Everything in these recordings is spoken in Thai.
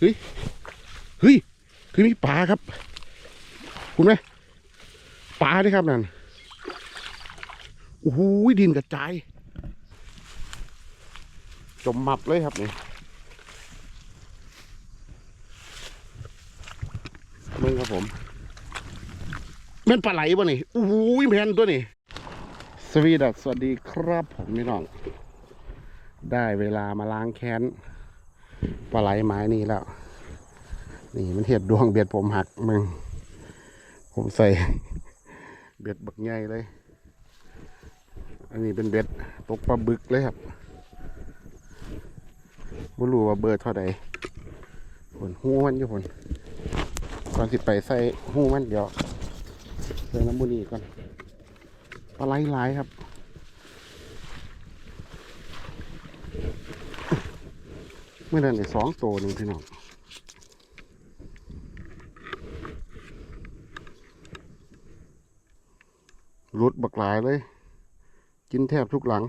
เฮ้ย เฮ้ย คือมีปลาครับ คุณไหมปลาด้วยครับนั่นโอ้โหดินกระจาย จมมับเลยครับนี่มึงครับผมแม่นปลาไหลป่ะนี่โอ้โหแมนตัวนี่ สวีดัสสวัสดีครับผมพี่น้อง ได้เวลามาล้างแค้น ปลาไหลไม้นี่แล้ว นี่มันเห็ดดวงเบียดผมหักมึง ผมใส่ เบ็ดบักใหญ่เลย อันนี้เป็นเบ็ดตกปลาบึกเลยครับไม่รู้ว่าเบอร์เท่าใดผลหูมันอยู่ผลก่อนสิไปใส่หูมันเดี๋ยวใส่น้ำบุนีก่อนปลาไหลหลายครับ เมื่อนั้นได้สองตัวหนึ่งพี่น้องรุดบักหลายเลย กินแทบทุกหลัง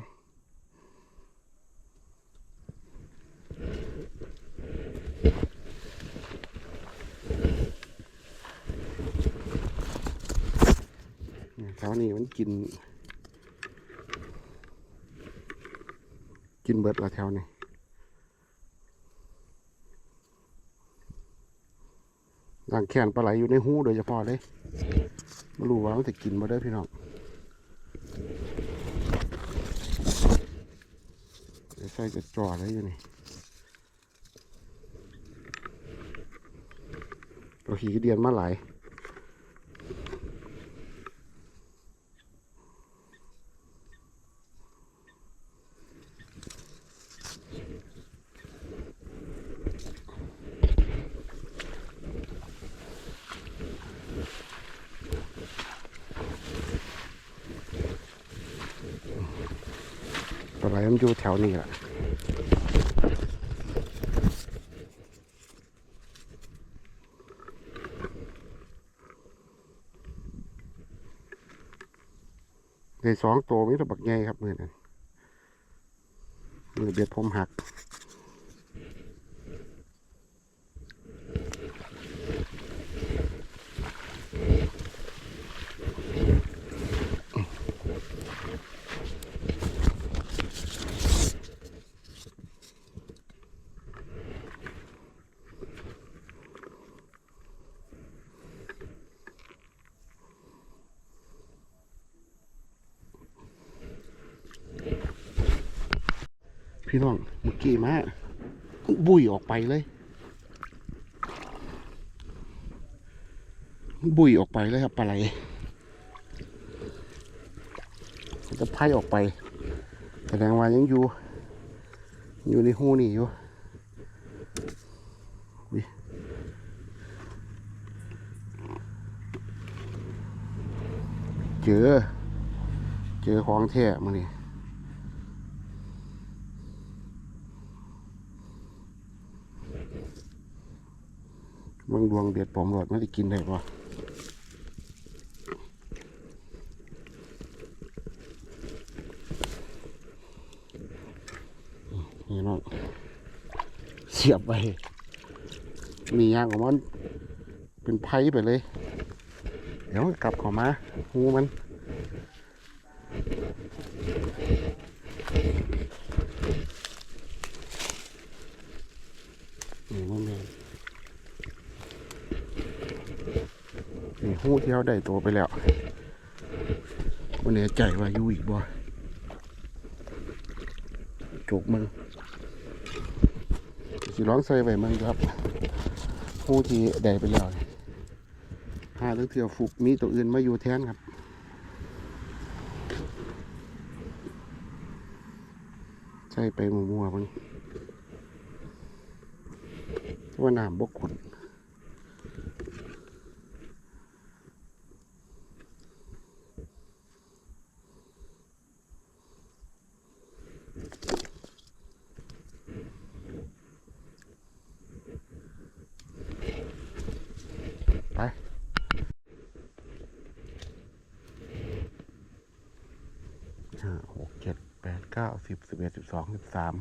เนี่ยแถวนี้มันกิน กินเบิดละแถวนี้ หลังแขนปลาไหลอยู่ในหูโดยเฉพาะเลยไม่รู้ว่ามันจะกินมาได้พี่น้องใส่จะจ่อเลยอยู่นี่ตัวขี่เดียนมาหลาย ไหลมันอยู่แถวนี้แหละในสองตัวมีตะบักใหญ่ครับมือนั้นมือเบียดผมหัก พี่น้องเมื่อกี้มาบุยออกไปเลย บุยออกไปเลยครับปลาไหลจะไพ่ออกไปแสดงว่ายังอยู่ อยู่ในหูนี่อยู่เจอ เจอของแท้มานี่ มังดวงเด็ดผมหลอดไม่ได้กินได้ปะนี่น้องเสียบไปมียางของมันเป็นไพ่ไปเลย เดี๋ยวกลับขอมาหูมันแม่น นี่ หูที่เขาได้ตัวไปแล้ววันนี้ใจว่าอยู่อีกบ่จุกมึงสิร้องใส่ไว้มึงครับหูที่ได้ไปแล้วนี่หาเรื่องเที่ยวฟุกมีตัวอื่นมาอยู่แทนครับใส่ไปมัวๆมันว่าน้ำบกขุน องสิบสาม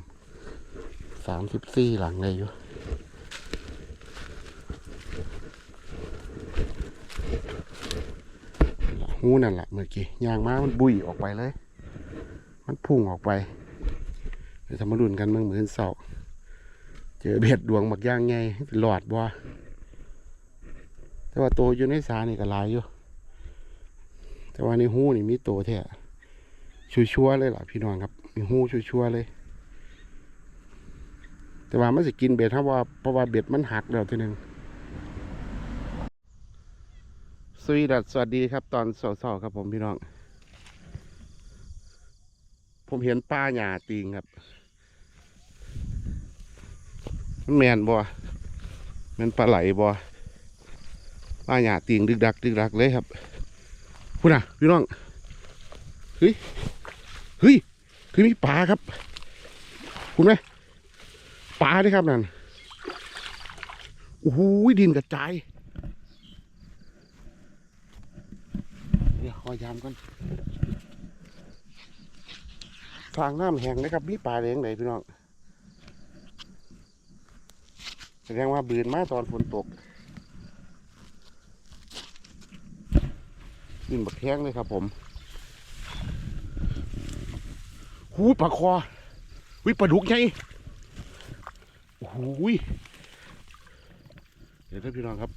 สามสิบสี่หลังเลยอยู่หูนั่นแหละเมื่อกี้ยางม้ามันบุยออกไปเลย มันพุ่งออกไปไปทำมาดุนกันเมืองเหมือนเสาเจอเบ็ดดวงหมักย่างไงหลอดบ่แต่ว่าโตอยู่ในสานี่ก็ลายอยู่ แต่ว่าในหูนี่มีโตแท้ชัวๆเลยล่ะพี่น้องครับ มีหูชัวร์ๆเลย แต่ว่ามันสิกินเบ็ดครับว่าเพราะว่าเบ็ดมันหักแล้วทีหนึ่งสวีดัสสวัสดีครับ ตอนสาๆครับผมพี่น้อง ผมเห็นป้าหญ้าตีงครับมันแมนบ่มันปลาไหลบ่ป้าหญ้าตีงดึกดักดึกดักเลยครับคุณน่ะพี่น้องเฮ้ยเฮ้ย คือมีปลาครับ คุณไหมปลาด้วยครับนั่นโอ้โหดินกระจายเดี๋ยวขอยามก่อนทางน้ำแห้งนะครับมีปลาเลี้ยงไหนพี่น้องแสดงว่าบืนมาตอนฝนตกดินบักแห้งเลยครับผม หูปลาคอวิปลาดุกไงโอ้โหเดี๋ยวท่านพี่น้องครับ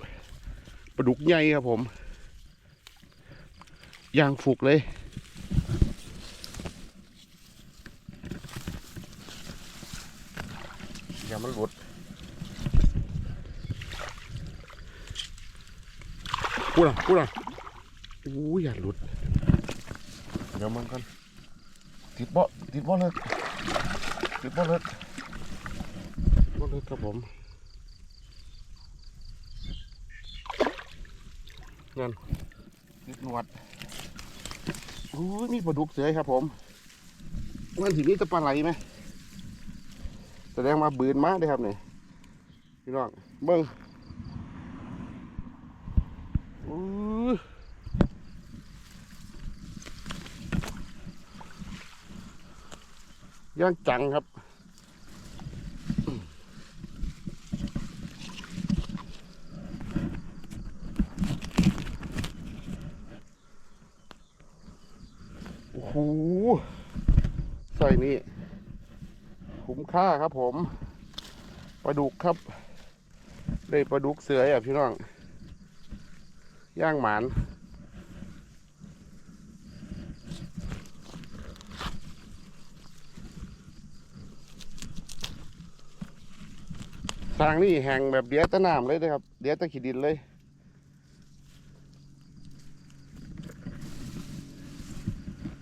ปลาดุกใหญ่ครับผมยางฟุกเลยอย่ามันหลุดพูดอะพูดอะโอ้ยอย่าหลุดเดี๋ยวมันกัน ติดบ่ติดบ่เลยติดบ่เลยก็เลยครับผมนั่นนิดหนวดโอ้ยมีปลาดุกเสือยครับผมมันถึงนี้จะปลาไหลไหมแสดงมาบืนมากเลยครับเนี่ยพี่น้องเบิ้งอู้ย ย่างจังครับ โอ้โหใส่นี่คุ้มค่าครับผมปลาดุกครับ ได้ปลาดุกเสืออะพี่น้อง ย่างหมาน ทางนี่แห่งแบบเดียตะน้ำเลยนะครับ เดียตะขีดินเลย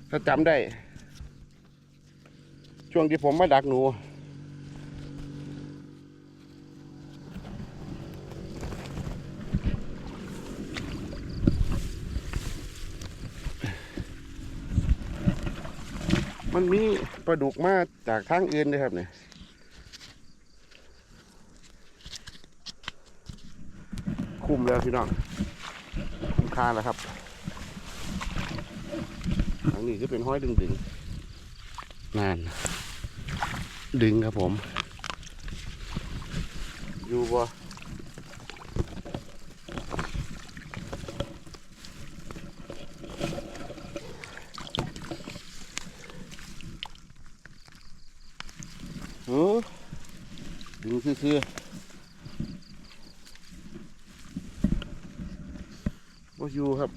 ถ้าจำได้ ช่วงที่ผมมาดักหนูมันมีปลาดุกมาจากทางอื่นด้วยครับเนี่ย คุ้มแล้วพี่น้องคุ้มค่าแล้วครับอันนี้ก็เป็นห้อยดึงดึงนั่นดึงครับผม อยู่บ่เออดึงซื่อๆบ่อ ยู่ครับ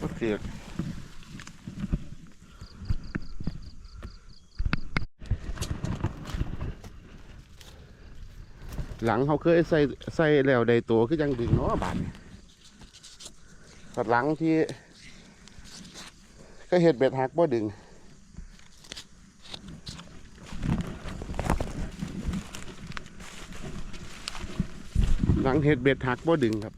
ก็เสียกหลังเขาเคยใส่ใส่แล้วใดตัวคือยังดึงเนาะบาดนี้สัดหลังที่ ก็เห็ดเบ็ดหักบ่ดึงหลังเห็ดเบ็ดหักบ่ดึงครับ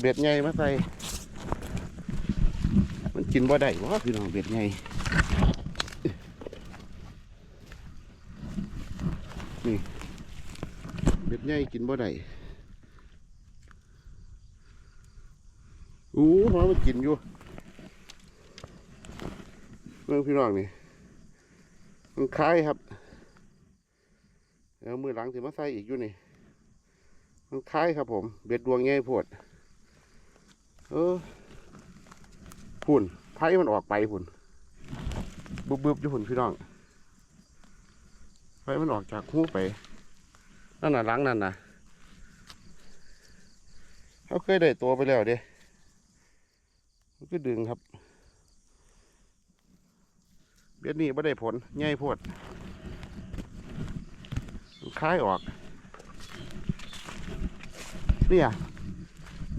เบ็ดใหญ่มาใส่ มันกินบ่ได้วะพี่น้องเบ็ดใหญ่นี่ ใหญ่กินบ่ได้อู้หอยมันกินอยู่เรื่องพี่น้องนี่มันคล้ายครับแล้วมือหลังสิมาใส่อีกอยู่นี่ มันคล้ายครับผม เบ็ดดวงใหญ่โพดเออพุ่นไผ่มันออกไปพุ่นบึบบึบๆอยู่พุ่นพี่น้องไผ่มันออกจากหูไป นั่นน่ะหลังนั่นน่ะเขาเคยได้ตัวไปแล้วเด้ก็ดึงครับเบ็ดนี้ไม่ได้ผลใหญ่โพดคล้ายออก เนี่ย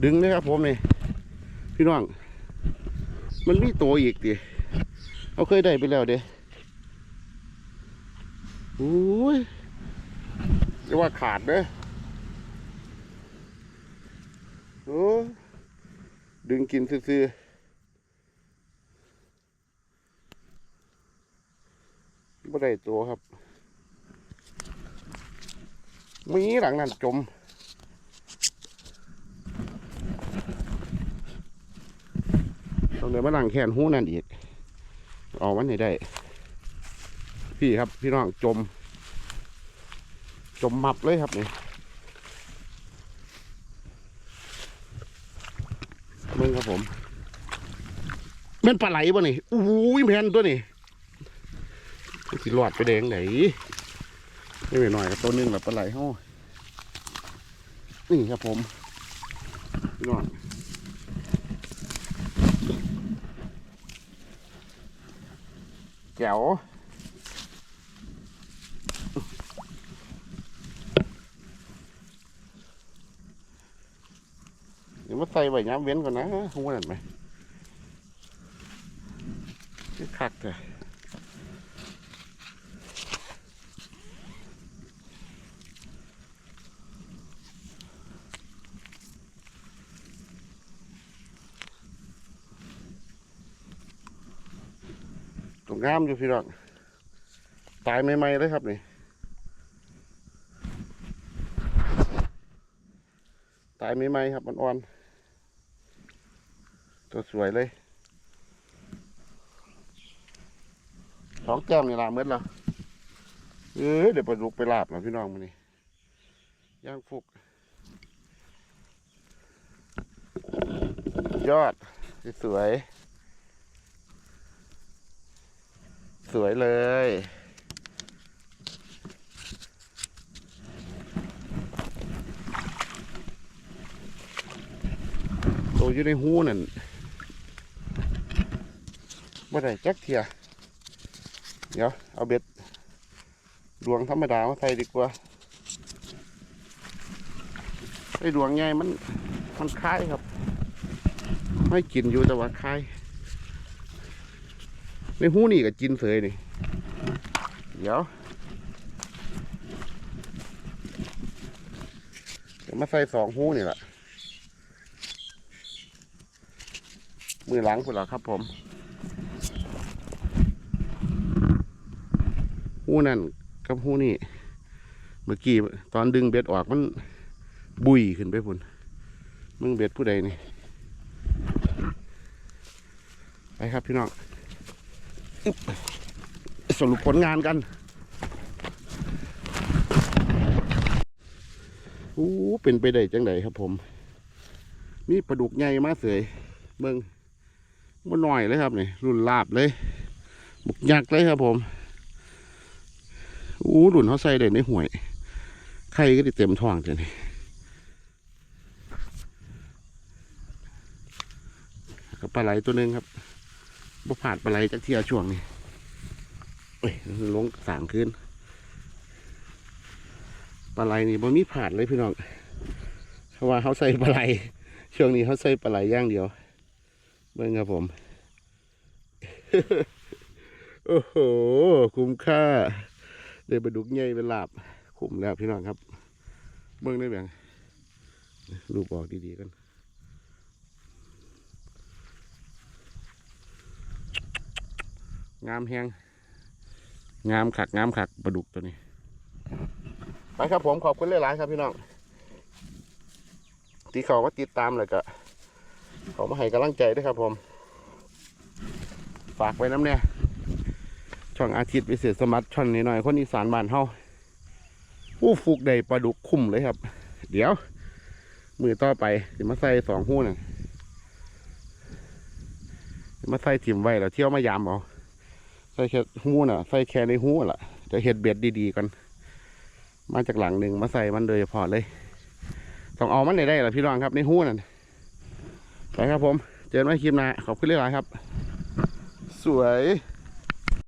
ดึงเลยครับผมนี่ พี่น้อง มันมีตัวอีกดิเอาเคยได้ไปแล้วเด้โอ้ย เรียกว่าขาดเด้อโอ้ยดึงกินซื่อๆไม่ได้ตัวครับ มีหลังนั้นจมต้องเดินมาหลังแขนหูนั่นอีก ออกมันให้ได้ พี่ครับพี่น้องจม จมมับเลยครับนี่มึงครับผมแม่นปลาไหลป่ะนี่อู้ยแผ่นตัวนี่มันสิรอดไปแดงไหนไม่ไปหน่อยตัวนึงแบบปลาไหลห้อนี่ครับผมพี่น้องแจ๋วเดี๋ยว มาใส่ใบย้ำเว้นก่อนนะหูนั่นไหมคือคักเลยตรงงามอยู่พี่น้องตายใหม่ๆเลยครับนี่ตายใหม่ๆครับมันอ่อนๆตัว สวยเลยสองแก้มนี่ลาเมื่อแล้วเออเดี๋ยวไปลุกไปลาบนะพี่น้องมันนี่ย่างฟุก ยอด สวย สวยเลยตัวอยู่ในหูนั่น บ่ได้จักเทียเดี๋ยวเอาเบ็ดดวงธรรมดามาใส่ดีกว่าไอ้ดวงใหญ่มันมันคล้ายครับ ไม่กินอยู่แต่ว่าคล้ายในหูนี่ก็กินเสยนี่ เดี๋ยวมาใส่สองหูนี่แหละมือหลังคุณเหรอครับผม หูนั่นกับหูนี่เมื่อกี้ตอนดึงเบ็ดออกมันบุยขึ้นไปพุ่นมึงเบ็ดผู้ใดนี่ไปครับพี่น้องสรุปผลงานกันอู้เป็นไปได้จังไดครับผมมีปลาดุกใหญ่มาเสยเบิ่งบ่หน่อยเลยครับนี่รุ่นลาบเลย บุกยักษ์เลยครับผม อู้รุ่นเขาใส่ได้ในห่วย ไข่ก็ได้เต็มท้องจ้ะนี่กับปลาไหลตัวหนึ่งครับบ่ผ่านปลาไหลจากเที่ยวช่วงนี้เอ้ยลงสามคืนปลาไหลนี่บ่มีผ่านเลยพี่น้องเพราะว่าเขาใส่ปลาไหลช่วงนี้เขาใส่ปลาไหลย่างเดียว เบิ่งครับผม โอ้โห คุ้มค่า ได้ปลาดุกใหญ่เป็นลาบคุ้มแล้วพี่น้องครับ เบิ่งได้แบบรูปออกดีๆกันงามแหงงามขักงามขักปลาดุกตัวนี้ ไปครับผมขอบคุณหลายๆครับพี่น้องที่เขามาติดตามเลยก็เขามาให้กำลังใจด้วยครับผม ฝากไว้น้ำเนี่ย ช่องอาทิตย์วิเศษสมัติช่องนี้หน่อยคนอีสานบ้านเฮาผู้ฟุกได้ปลาดุกคุ้มเลยครับ เดี๋ยว มือต่อไปจะมาใส่สองหู้น่ะมาใส่ถิ่มไว้แล้วเที่ยวมายามเอาใส่แค่หู้น่ะ ใส่แค่ในหู้ล่ะจะเห็ดเบ็ดดีๆกันมาจากหลังหนึ่งมาใส่มันโดยเฉพาะเลยต้องเอามันได้ได้ล่ะพี่น้องครับในหู้นั่นไปครับผม เจอกันใหม่คลิปหน้าขอบคุณหลายๆครับ สวย